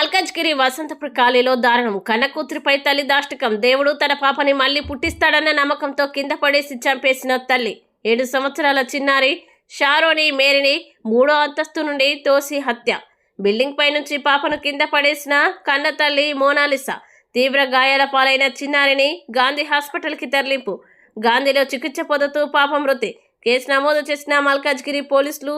మల్కాజ్గిరి వసంతపుర కాలనీలో దారుణం. కన్న కూతురిపై తల్లి దాష్టికం. దేవుడు తన పాపని మళ్ళీ పుట్టిస్తాడన్న నమ్మకంతో కింద పడేసి చంపేసిన తల్లి. ఏడు సంవత్సరాల చిన్నారి షారోని మేరిని మూడో అంతస్తు నుండి తోసి హత్య. బిల్డింగ్ పై నుంచి పాపను కింద పడేసిన కన్న తల్లి మోనాలిసా. తీవ్ర గాయాల పాలైన చిన్నారిని గాంధీ హాస్పిటల్కి తరలింపు. గాంధీలో చికిత్స పొందుతూ పాప మృతి. కేసు నమోదు చేసిన మల్కాజ్గిరి పోలీసులు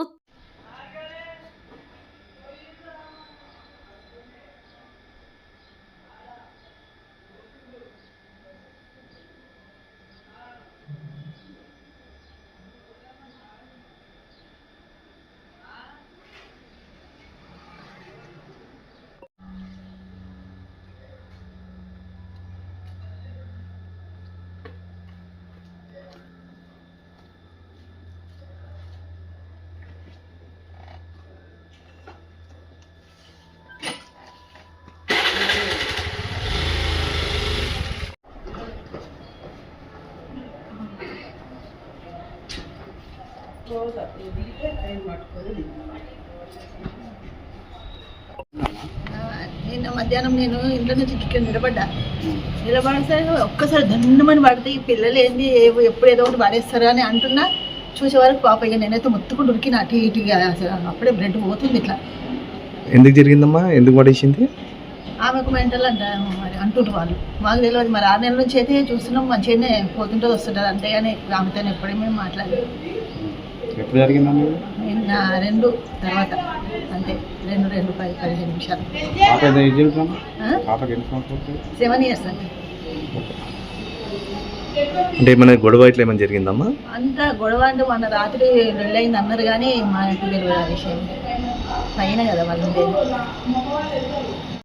నిన్న మధ్యాహ్నం నేను ఇంట్లో నుంచి ఇక్కడ నిలబడ్డా. నిలబడేసరికి ఒక్కసారి దండమని పడితే ఈ పిల్లలు ఏంది? ఎప్పుడు ఏదో ఒకటి పడేస్తారా అని అంటున్నా. చూసే వరకు పాప ఇక నేనైతే మొత్తుకుంటూ ఉరికిన అటు ఇటుగా అసలు అప్పుడే బ్లడ్ పోతుంది ఇట్లా. ఎందుకు జరిగిందమ్మా? ఎందుకు పడేసింది? ఆమెకు మెంటల్ అంట మరి అంటుండ్రు వాళ్ళు. మాకు తెలియదు మరి ఆరు నెలల నుంచి అయితే చూస్తున్నాం. మంచిగానే పోతుంటుంది వస్తుంటుంది అంతే కానీ ఆమెతో ఎప్పుడేమీ మాట్లాడలేదు. ఎప్పుడు జరిగిందమ్మా నిన్న రెండు తర్వాత అంతే రెండు రెండు పది పదిహేను నిమిషాలు. పాప? పాపకి ఎన్ని సంవత్సరాలు సెవెన్ ఇయర్స్ అండి. అంటే ఏమైనా గొడవ ఇట్లా ఏమైనా జరిగిందమ్మా? అంతా గొడవ అంటే మొన్న రాత్రి వెళ్ళయింది అన్నారు కానీ మాకు తెలియదు ఆ విషయం. పైన కదా వాళ్ళు ఉండేది.